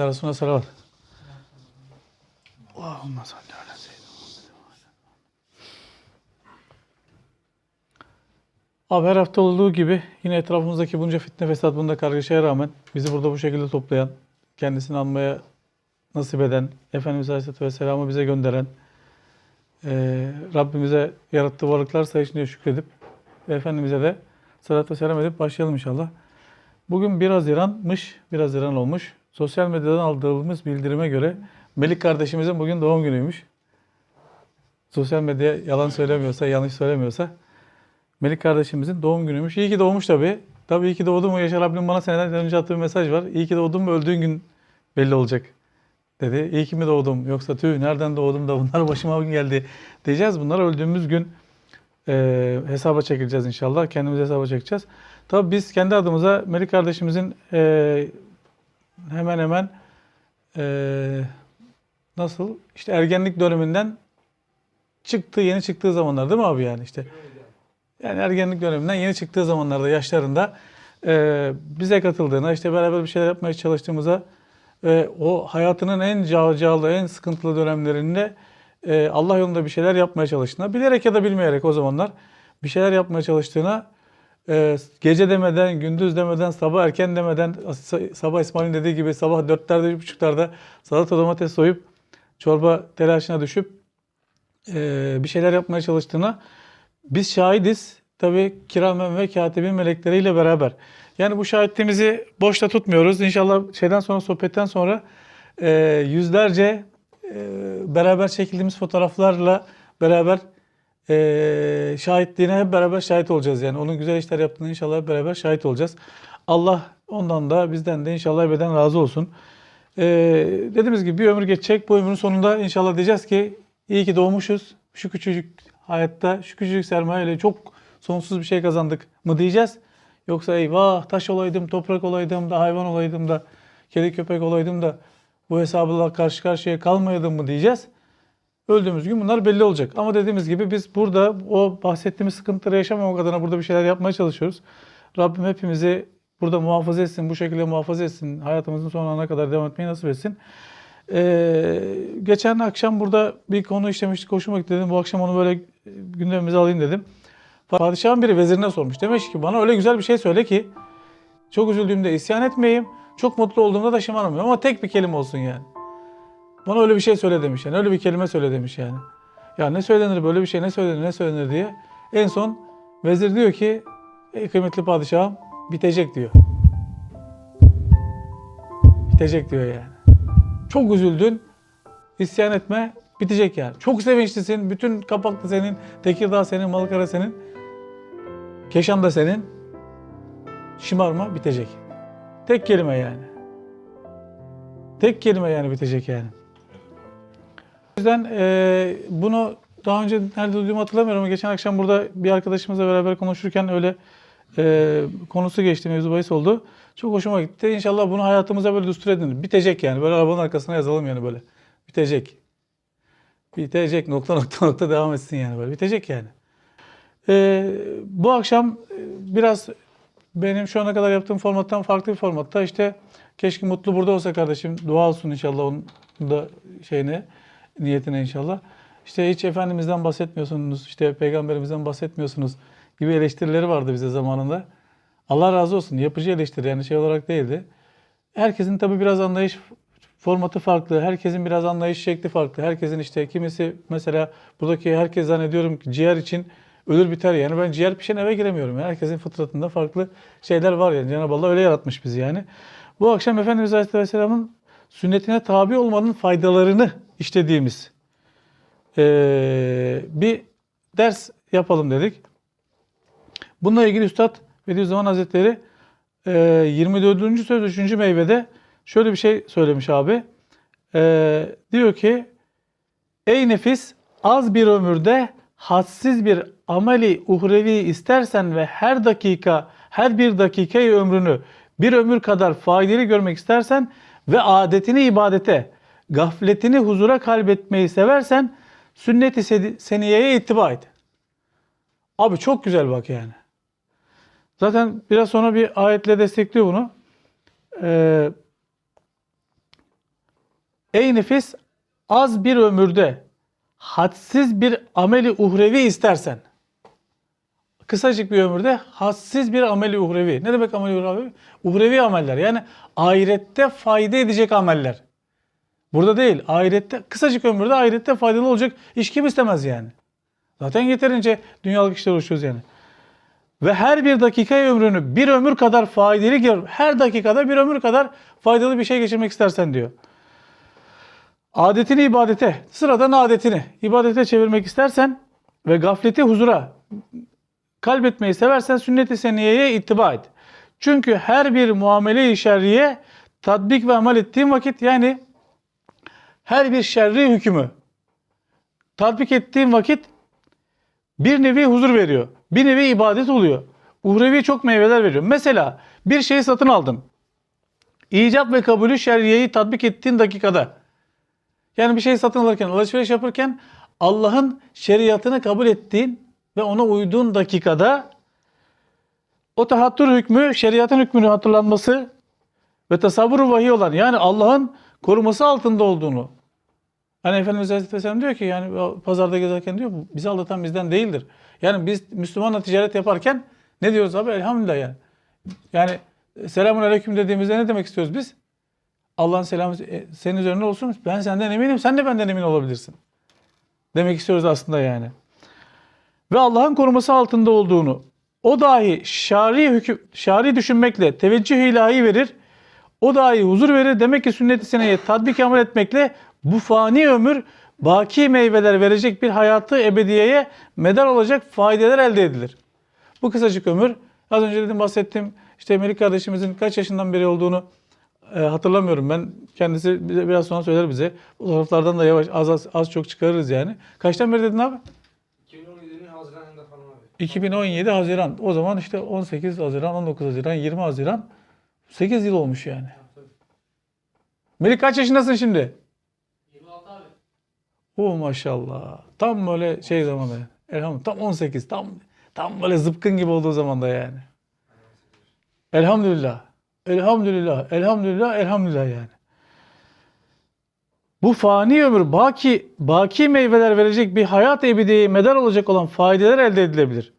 Ya Resulüne salavat. Allahümme salli ala Abi her hafta olduğu gibi yine etrafımızdaki bunca fitne fesat bunda kargaşaya rağmen bizi burada bu şekilde toplayan, kendisini anmaya nasip eden, Efendimiz Aleyhisselatü Vesselam'ı bize gönderen, eee, Rabbimize yarattığı varlıklar sayısınca şükredip ve Efendimiz'e de salat ve selam edip başlayalım inşallah. Bugün 1 Haziran'mış, 1 Haziran olmuş. Sosyal medyadan aldığımız bildirime göre Melik kardeşimizin bugün doğum günüymüş. Sosyal medya yalan söylemiyorsa, yanlış söylemiyorsa Melik kardeşimizin doğum günüymüş. İyi ki doğmuş tabii. Tabii iyi ki doğdun mu Yaşar abim bana seneler önce attığı bir mesaj var. İyi ki doğdun mu öldüğün gün belli olacak dedi. İyi ki mi doğdum yoksa tüh nereden doğdum da bunlar başıma bugün geldi diyeceğiz. Bunlar öldüğümüz gün e, hesaba çekileceğiz inşallah. Kendimizi hesaba çekeceğiz. Tabii biz kendi adımıza Melik kardeşimizin e, hemen hemen e, nasıl? İşte ergenlik döneminden çıktığı yeni çıktığı zamanlar değil mi abi yani? İşte yani ergenlik döneminden yeni çıktığı zamanlarda yaşlarında e, bize katıldığına işte beraber bir şeyler yapmaya çalıştığımıza ve o hayatının en cağcağlı en sıkıntılı dönemlerinde e, Allah yolunda bir şeyler yapmaya çalıştığına bilerek ya da bilmeyerek o zamanlar bir şeyler yapmaya çalıştığına e, gece demeden, gündüz demeden, sabah erken demeden, sabah İsmail'in dediği gibi sabah dörtlerde, buçuklarda salata domates soyup çorba telaşına düşüp e, bir şeyler yapmaya çalıştığına biz şahidiz. Tabi kiramen ve katibin melekleriyle beraber. Yani bu şahitliğimizi boşta tutmuyoruz. İnşallah şeyden sonra, sohbetten sonra e, yüzlerce e, beraber çekildiğimiz fotoğraflarla beraber e, şahitliğine hep beraber şahit olacağız. Yani onun güzel işler yaptığını inşallah hep beraber şahit olacağız. Allah ondan da bizden de inşallah ebeden razı olsun. E, dediğimiz gibi bir ömür geçecek. Bu ömrün sonunda inşallah diyeceğiz ki iyi ki doğmuşuz. Şu küçücük hayatta, şu küçücük sermayeyle çok sonsuz bir şey kazandık mı diyeceğiz. Yoksa eyvah taş olaydım, toprak olaydım da, hayvan olaydım da, kedi köpek olaydım da bu hesabla karşı karşıya kalmayaydım mı diyeceğiz. Öldüğümüz gün bunlar belli olacak. Ama dediğimiz gibi biz burada o bahsettiğimiz sıkıntıları yaşamamak adına burada bir şeyler yapmaya çalışıyoruz. Rabbim hepimizi burada muhafaza etsin, bu şekilde muhafaza etsin. Hayatımızın son anına kadar devam etmeyi nasip etsin. Ee, geçen akşam burada bir konu işlemiştik. Hoşuma gitti dedim. Bu akşam onu böyle gündemimize alayım dedim. Padişahın biri vezirine sormuş. Demiş ki bana öyle güzel bir şey söyle ki çok üzüldüğümde isyan etmeyeyim. Çok mutlu olduğumda da şımarmayayım. Ama tek bir kelime olsun yani. Bana öyle bir şey söyle demiş yani. Öyle bir kelime söyle demiş yani. Ya ne söylenir böyle bir şey ne söylenir ne söylenir diye. En son vezir diyor ki ey kıymetli padişahım bitecek diyor. Bitecek diyor yani. Çok üzüldün. isyan etme. Bitecek yani. Çok sevinçlisin. Bütün Kapaklı senin, Tekirdağ senin, Malkara senin. Keşan da senin. Şımarma bitecek. Tek kelime yani. Tek kelime yani bitecek yani. Yüzden e, bunu daha önce nerede duyduğumu hatırlamıyorum ama geçen akşam burada bir arkadaşımızla beraber konuşurken öyle e, konusu geçti, mevzu bahis oldu. Çok hoşuma gitti. İnşallah bunu hayatımıza böyle düstur edin. Bitecek yani. Böyle arabanın arkasına yazalım yani böyle. Bitecek. Bitecek. Nokta nokta nokta devam etsin yani böyle. Bitecek yani. E, bu akşam e, biraz benim şu ana kadar yaptığım formattan farklı bir formatta işte keşke Mutlu burada olsa kardeşim. Dua olsun inşallah onun da şeyine, niyetine inşallah. İşte hiç Efendimiz'den bahsetmiyorsunuz, işte Peygamberimizden bahsetmiyorsunuz gibi eleştirileri vardı bize zamanında. Allah razı olsun. Yapıcı eleştiri yani şey olarak değildi. Herkesin tabii biraz anlayış formatı farklı. Herkesin biraz anlayış şekli farklı. Herkesin işte kimisi mesela buradaki herkes zannediyorum ki ciğer için ölür biter yani. Ben ciğer pişen eve giremiyorum. Yani herkesin fıtratında farklı şeyler var yani. Cenab-ı Allah öyle yaratmış bizi yani. Bu akşam Efendimiz Aleyhisselam'ın sünnetine tabi olmanın faydalarını işlediğimiz eee, bir ders yapalım dedik. Bununla ilgili Üstad Bediüzzaman Hazretleri eee, 24. söz 3. meyvede şöyle bir şey söylemiş abi. Eee, diyor ki Ey nefis az bir ömürde hadsiz bir ameli uhrevi istersen ve her dakika her bir dakikayı ömrünü bir ömür kadar faydalı görmek istersen ve adetini ibadete, gafletini huzura kalbetmeyi seversen sünnet-i seniyeye ittiba et. Abi çok güzel bak yani. Zaten biraz sonra bir ayetle destekliyor bunu. Ee, Ey nefis az bir ömürde hadsiz bir ameli uhrevi istersen. Kısacık bir ömürde hadsiz bir ameli uhrevi. Ne demek ameli uhrevi? Uhrevi ameller. Yani ahirette fayda edecek ameller. Burada değil. Ahirette kısacık ömürde ahirette faydalı olacak iş kim istemez yani. Zaten yeterince dünyalık işler uğraşıyoruz yani. Ve her bir dakika ömrünü bir ömür kadar faydalı gör. Her dakikada bir ömür kadar faydalı bir şey geçirmek istersen diyor. Adetini ibadete, sıradan adetini ibadete çevirmek istersen ve gafleti huzura kalbetmeyi seversen sünnet-i seniyeye ittiba et. Çünkü her bir muamele-i şerriye tatbik ve amel ettiğin vakit yani her bir şerri hükmü tatbik ettiğin vakit bir nevi huzur veriyor. Bir nevi ibadet oluyor. Uhrevi çok meyveler veriyor. Mesela bir şeyi satın aldın. İcap ve kabulü şerriyeyi tatbik ettiğin dakikada. Yani bir şey satın alırken, alışveriş yaparken Allah'ın şeriatını kabul ettiğin ve ona uyduğun dakikada o tahattür hükmü, şeriatın hükmünü hatırlanması ve tasavvuru vahiy olan yani Allah'ın koruması altında olduğunu. Hani Efendimiz Aleyhisselam diyor ki yani pazarda gezerken diyor bizi aldatan bizden değildir. Yani biz Müslümanla ticaret yaparken ne diyoruz abi? Elhamdülillah yani. Yani selamun aleyküm dediğimizde ne demek istiyoruz biz? Allah'ın selamı e, senin üzerine olsun. Ben senden eminim. Sen de benden emin olabilirsin. Demek istiyoruz aslında yani. Ve Allah'ın koruması altında olduğunu o dahi şari hüküm, şari düşünmekle teveccüh ilahi verir. O dahi huzur verir. Demek ki sünnet-i seneye tatbik amel etmekle bu fani ömür baki meyveler verecek bir hayatı ebediyeye medar olacak faydeler elde edilir. Bu kısacık ömür az önce dedim bahsettim işte Melik kardeşimizin kaç yaşından beri olduğunu e, hatırlamıyorum ben. Kendisi bize biraz sonra söyler bize. Fotoğraflardan da yavaş az az, az çok çıkarırız yani. Kaçtan beri dedin abi? 2017'nin Haziran ayında falan abi. 2017 Haziran. O zaman işte 18 Haziran, 19 Haziran, 20 Haziran. 8 yıl olmuş yani. Melik kaç yaşındasın şimdi? 26 abi. Oo maşallah. Tam böyle şey zamanı. Elhamdülillah. Tam 18. Tam tam böyle zıpkın gibi olduğu zamanda yani. Elhamdülillah. Elhamdülillah. Elhamdülillah. Elhamdülillah yani. Bu fani ömür baki baki meyveler verecek bir hayat ebediyeye medar olacak olan faydeler elde edilebilir.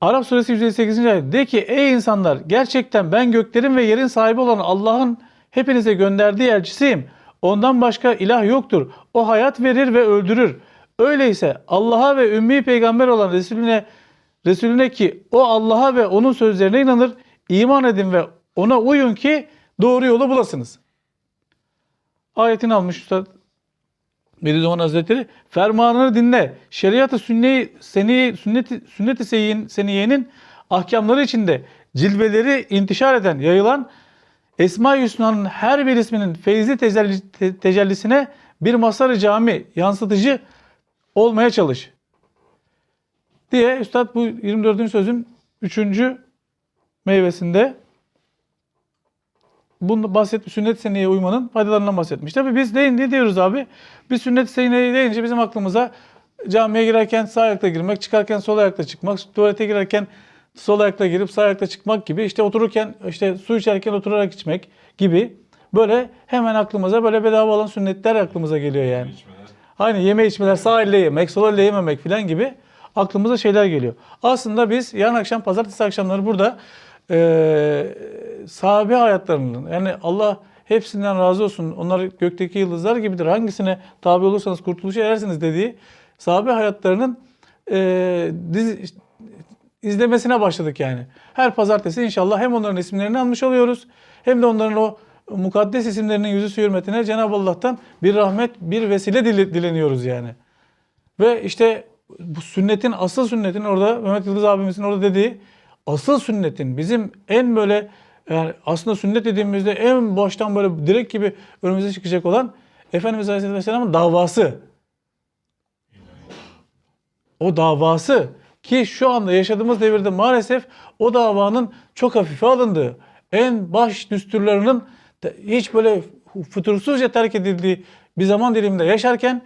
Arap suresi 158. ayet de ki ey insanlar gerçekten ben göklerin ve yerin sahibi olan Allah'ın hepinize gönderdiği elçisiyim. Ondan başka ilah yoktur. O hayat verir ve öldürür. Öyleyse Allah'a ve ümmi peygamber olan Resulüne Resulüne ki o Allah'a ve onun sözlerine inanır, iman edin ve ona uyun ki doğru yolu bulasınız. Ayetini almış Üstad Bediüzzaman Hazretleri. Fermanını dinle. Şeriatı sünneyi, seni, sünneti, sünneti seyyin, seniyenin ahkamları içinde cilveleri intişar eden, yayılan Esma-i Hüsna'nın her bir isminin feyzi tecelli, te- tecellisine bir masarı cami, yansıtıcı olmaya çalış. Diye Üstad bu 24. sözün 3. meyvesinde bunu bahset sünnet seneye uymanın faydalarından bahsetmiş. Tabii biz de ne diyoruz abi? Biz sünnet seneye deyince bizim aklımıza camiye girerken sağ ayakta girmek, çıkarken sol ayakta çıkmak, tuvalete girerken sol ayakta girip sağ ayakta çıkmak gibi, işte otururken, işte su içerken oturarak içmek gibi böyle hemen aklımıza böyle bedava olan sünnetler aklımıza geliyor yani. Aynı yeme içmeler sağ elle yemek, sol elle yememek filan gibi aklımıza şeyler geliyor. Aslında biz yarın akşam pazartesi akşamları burada eee sahabe hayatlarının yani Allah hepsinden razı olsun. Onlar gökteki yıldızlar gibidir. Hangisine tabi olursanız kurtuluşa erersiniz dediği sahabe hayatlarının eee dizi, izlemesine başladık yani. Her pazartesi inşallah hem onların isimlerini almış oluyoruz hem de onların o mukaddes isimlerinin yüzü hürmetine Cenab-ı Allah'tan bir rahmet, bir vesile dile- dileniyoruz yani. Ve işte bu sünnetin, asıl sünnetin orada Mehmet Yıldız abimizin orada dediği asıl sünnetin bizim en böyle yani aslında sünnet dediğimizde en baştan böyle direkt gibi önümüze çıkacak olan Efendimiz Aleyhisselam'ın davası. O davası ki şu anda yaşadığımız devirde maalesef o davanın çok hafife alındığı, en baş düsturlarının hiç böyle fütursuzca terk edildiği bir zaman diliminde yaşarken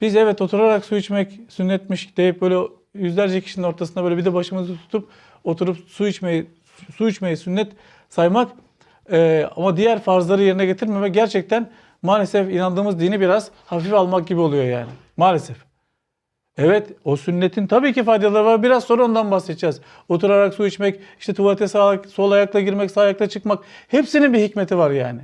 biz evet oturarak su içmek sünnetmiş deyip böyle yüzlerce kişinin ortasında böyle bir de başımızı tutup oturup su içmeyi su içmeyi sünnet saymak Ee, ama diğer farzları yerine getirmemek gerçekten maalesef inandığımız dini biraz hafife almak gibi oluyor yani. Maalesef. Evet o sünnetin tabii ki faydaları var. Biraz sonra ondan bahsedeceğiz. Oturarak su içmek, işte tuvalete sağ, sol ayakla girmek, sağ ayakla çıkmak. Hepsinin bir hikmeti var yani.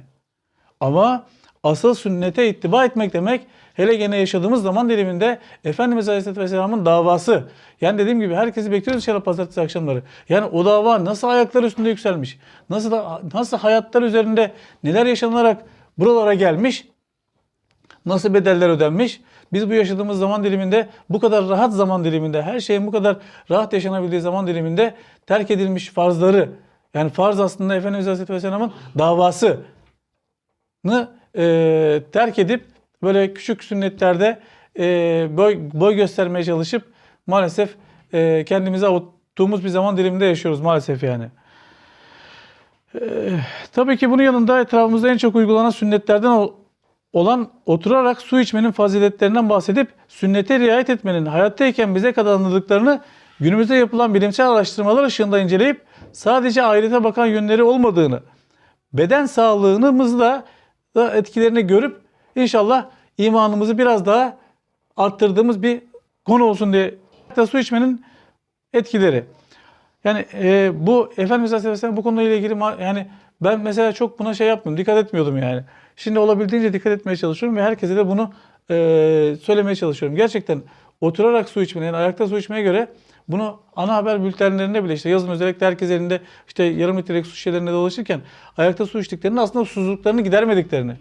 Ama asıl sünnete ittiba etmek demek hele gene yaşadığımız zaman diliminde Efendimiz Aleyhisselatü Vesselam'ın davası. Yani dediğim gibi herkesi bekliyoruz inşallah pazartesi akşamları. Yani o dava nasıl ayaklar üstünde yükselmiş? Nasıl da, nasıl hayatlar üzerinde neler yaşanarak buralara gelmiş? Nasıl bedeller ödenmiş? Biz bu yaşadığımız zaman diliminde, bu kadar rahat zaman diliminde, her şeyin bu kadar rahat yaşanabildiği zaman diliminde terk edilmiş farzları, yani farz aslında Efendimiz Aleyhisselatü Vesselam'ın davası e, terk edip böyle küçük sünnetlerde e, boy, boy göstermeye çalışıp maalesef e, kendimize avuttuğumuz bir zaman diliminde yaşıyoruz maalesef yani. E, tabii ki bunun yanında etrafımızda en çok uygulanan sünnetlerden olan oturarak su içmenin faziletlerinden bahsedip sünnete riayet etmenin hayattayken bize kazandırdıklarını günümüzde yapılan bilimsel araştırmalar ışığında inceleyip sadece ahirete bakan yönleri olmadığını, beden sağlığımızı da, etkilerini görüp inşallah imanımızı biraz daha arttırdığımız bir konu olsun diye Hatta su içmenin etkileri. Yani e, bu Efendimiz Aleyhisselam bu konuyla ilgili yani ben mesela çok buna şey yapmıyorum, dikkat etmiyordum yani. Şimdi olabildiğince dikkat etmeye çalışıyorum ve herkese de bunu e, söylemeye çalışıyorum. Gerçekten oturarak su içmenin, yani ayakta su içmeye göre bunu ana haber bültenlerinde bile işte yazın özellikle herkes elinde işte yarım litrelik su şişelerinde dolaşırken ayakta su içtiklerini aslında susuzluklarını gidermediklerini,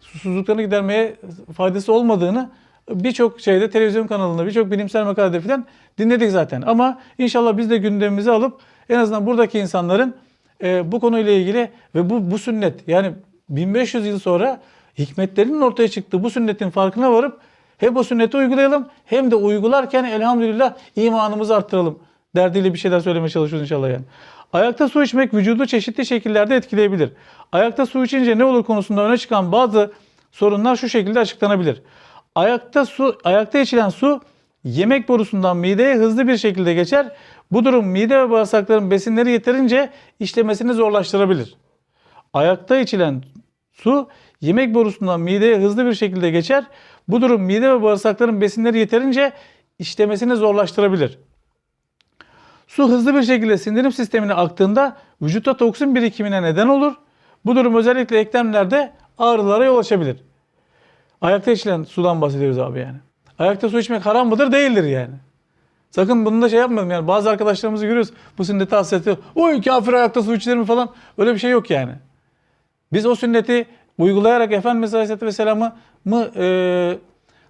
susuzluklarını gidermeye faydası olmadığını birçok şeyde televizyon kanalında birçok bilimsel makalede falan dinledik zaten. Ama inşallah biz de gündemimize alıp en azından buradaki insanların e, bu konuyla ilgili ve bu, bu sünnet yani 1500 yıl sonra hikmetlerinin ortaya çıktığı bu sünnetin farkına varıp hem o sünneti uygulayalım hem de uygularken elhamdülillah imanımızı arttıralım derdiyle bir şeyler söylemeye çalışıyoruz inşallah yani. Ayakta su içmek vücudu çeşitli şekillerde etkileyebilir. Ayakta su içince ne olur konusunda öne çıkan bazı sorunlar şu şekilde açıklanabilir. Ayakta su, ayakta içilen su yemek borusundan mideye hızlı bir şekilde geçer. Bu durum mide ve bağırsakların besinleri yeterince işlemesini zorlaştırabilir. Ayakta içilen su yemek borusundan mideye hızlı bir şekilde geçer. Bu durum mide ve bağırsakların besinleri yeterince işlemesini zorlaştırabilir. Su hızlı bir şekilde sindirim sistemine aktığında vücutta toksin birikimine neden olur. Bu durum özellikle eklemlerde ağrılara yol açabilir. Ayakta içilen sudan bahsediyoruz abi yani. Ayakta su içmek haram mıdır? Değildir yani. Sakın bunu da şey yapmayalım yani. Bazı arkadaşlarımızı görüyoruz. Bu sünneti hasretiyor. Oy kafir ayakta su içilir mi falan. Öyle bir şey yok yani. Biz o sünneti uygulayarak Efendimiz Aleyhisselatü Vesselam'ı mı, e,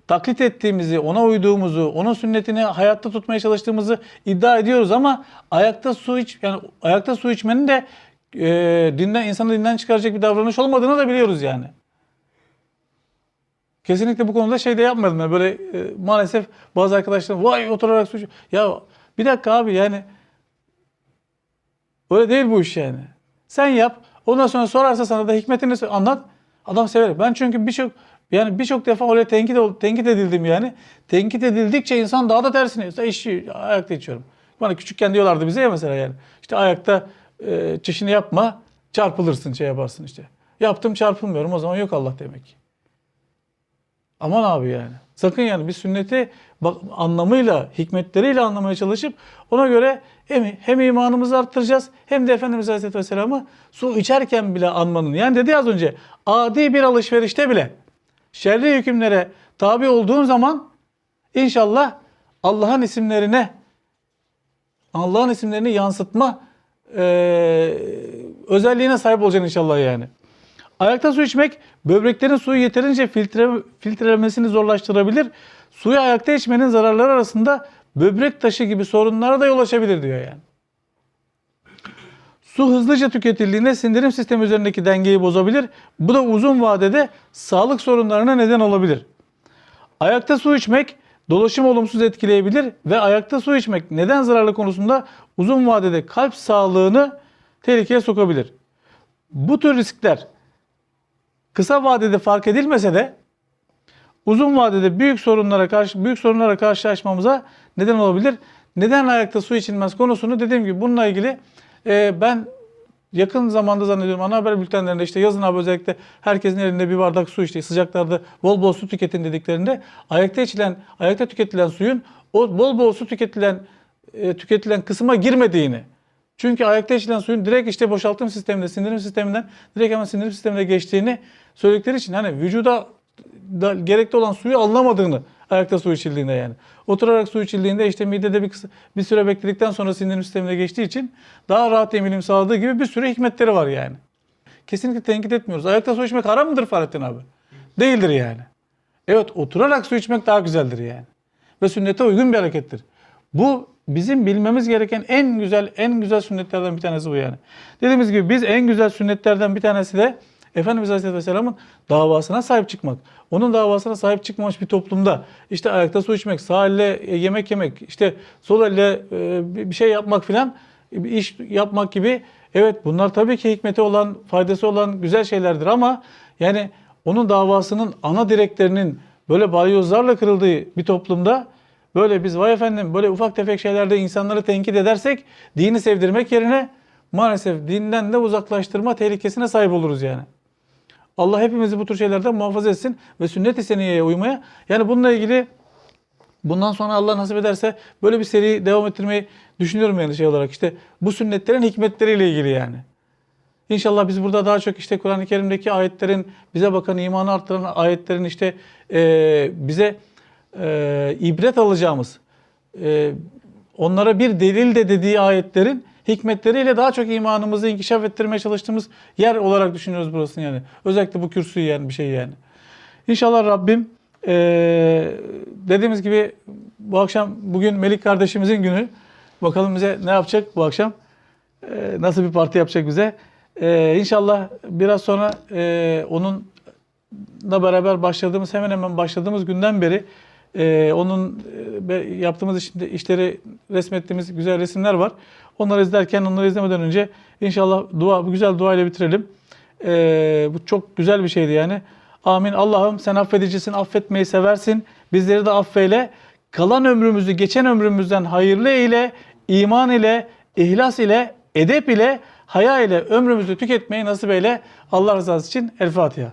taklit ettiğimizi, ona uyduğumuzu, onun sünnetini hayatta tutmaya çalıştığımızı iddia ediyoruz ama ayakta su iç yani ayakta su içmenin de e, dinden insanı dinden çıkaracak bir davranış olmadığını da biliyoruz yani. Kesinlikle bu konuda şey de yapmadım. Yani böyle e, maalesef bazı arkadaşlar vay oturarak su iç-" Ya bir dakika abi yani öyle değil bu iş yani. Sen yap. Ondan sonra sorarsa sana da hikmetini anlat. Adam sever. Ben çünkü birçok yani birçok defa oraya tenkit ol- tenkit edildim yani. Tenkit edildikçe insan daha da tersine. İşte işi ayakta içiyorum. Bana küçükken diyorlardı bize ya mesela yani. İşte ayakta e, çişini yapma, çarpılırsın, şey yaparsın işte. Yaptım çarpılmıyorum o zaman yok Allah demek. Aman abi yani. Sakın yani bir sünneti bak, anlamıyla, hikmetleriyle anlamaya çalışıp ona göre hem, hem imanımızı arttıracağız hem de Efendimiz Aleyhisselatü Vesselam'ı su içerken bile anmanın. Yani dedi az önce adi bir alışverişte bile şerri hükümlere tabi olduğun zaman inşallah Allah'ın isimlerine Allah'ın isimlerini yansıtma eee, özelliğine sahip olacaksın inşallah yani. Ayakta su içmek böbreklerin suyu yeterince filtre, filtrelemesini zorlaştırabilir. Suyu ayakta içmenin zararları arasında böbrek taşı gibi sorunlara da yol açabilir diyor yani. Su hızlıca tüketildiğinde sindirim sistemi üzerindeki dengeyi bozabilir. Bu da uzun vadede sağlık sorunlarına neden olabilir. Ayakta su içmek dolaşımı olumsuz etkileyebilir ve ayakta su içmek neden zararlı konusunda uzun vadede kalp sağlığını tehlikeye sokabilir. Bu tür riskler kısa vadede fark edilmese de uzun vadede büyük sorunlara karşı büyük sorunlara karşılaşmamıza neden olabilir. Neden ayakta su içilmez konusunu dediğim gibi bununla ilgili e, ben yakın zamanda zannediyorum ana haber bültenlerinde işte yazın abi özellikle herkesin elinde bir bardak su işte sıcaklarda bol bol su tüketin dediklerinde ayakta içilen, ayakta tüketilen suyun o bol bol su tüketilen e, tüketilen kısma girmediğini. Çünkü ayakta içilen suyun direkt işte boşaltım sisteminde, sindirim sisteminden direkt hemen sindirim sistemine geçtiğini söyledikleri için hani vücuda da gerekli olan suyu alınamadığını ayakta su içildiğinde yani. Oturarak su içildiğinde işte midede bir, kısa- bir süre bekledikten sonra sindirim sistemine geçtiği için daha rahat emilim sağladığı gibi bir sürü hikmetleri var yani. Kesinlikle tenkit etmiyoruz. Ayakta su içmek haram mıdır Fahrettin abi? Değildir yani. Evet oturarak su içmek daha güzeldir yani. Ve sünnete uygun bir harekettir. Bu bizim bilmemiz gereken en güzel en güzel sünnetlerden bir tanesi bu yani. Dediğimiz gibi biz en güzel sünnetlerden bir tanesi de Efendimiz Aleyhisselatü Vesselam'ın davasına sahip çıkmak. Onun davasına sahip çıkmamış bir toplumda işte ayakta su içmek, sağ elle e, yemek yemek, işte sol elle e, bir şey yapmak filan bir iş yapmak gibi evet bunlar tabii ki hikmeti olan, faydası olan güzel şeylerdir ama yani onun davasının ana direklerinin böyle balyozlarla kırıldığı bir toplumda böyle biz vay efendim böyle ufak tefek şeylerde insanları tenkit edersek dini sevdirmek yerine maalesef dinden de uzaklaştırma tehlikesine sahip oluruz yani. Allah hepimizi bu tür şeylerden muhafaza etsin ve sünnet-i seniyeye uymaya. Yani bununla ilgili bundan sonra Allah nasip ederse böyle bir seri devam ettirmeyi düşünüyorum yani şey olarak. işte bu sünnetlerin hikmetleriyle ilgili yani. İnşallah biz burada daha çok işte Kur'an-ı Kerim'deki ayetlerin bize bakan imanı arttıran ayetlerin işte e, bize e, ibret alacağımız e, onlara bir delil de dediği ayetlerin hikmetleriyle daha çok imanımızı inkişaf ettirmeye çalıştığımız yer olarak düşünüyoruz burasını yani. Özellikle bu kürsüyü yani bir şey yani. İnşallah Rabbim eee, dediğimiz gibi bu akşam bugün Melik kardeşimizin günü. Bakalım bize ne yapacak bu akşam? Eee, nasıl bir parti yapacak bize? Eee inşallah biraz sonra eee onunla beraber başladığımız hemen hemen başladığımız günden beri eee, onun be- yaptığımız işinde, işleri resmettiğimiz güzel resimler var. Onları izlerken onları izlemeden önce inşallah dua bu güzel dua ile bitirelim. Eee, bu çok güzel bir şeydi yani. Amin. Allah'ım sen affedicisin, affetmeyi seversin. Bizleri de affeyle. Kalan ömrümüzü geçen ömrümüzden hayırlı ile, iman ile, ihlas ile, edep ile, haya ile ömrümüzü tüketmeyi nasip eyle. Allah rızası için El Fatiha.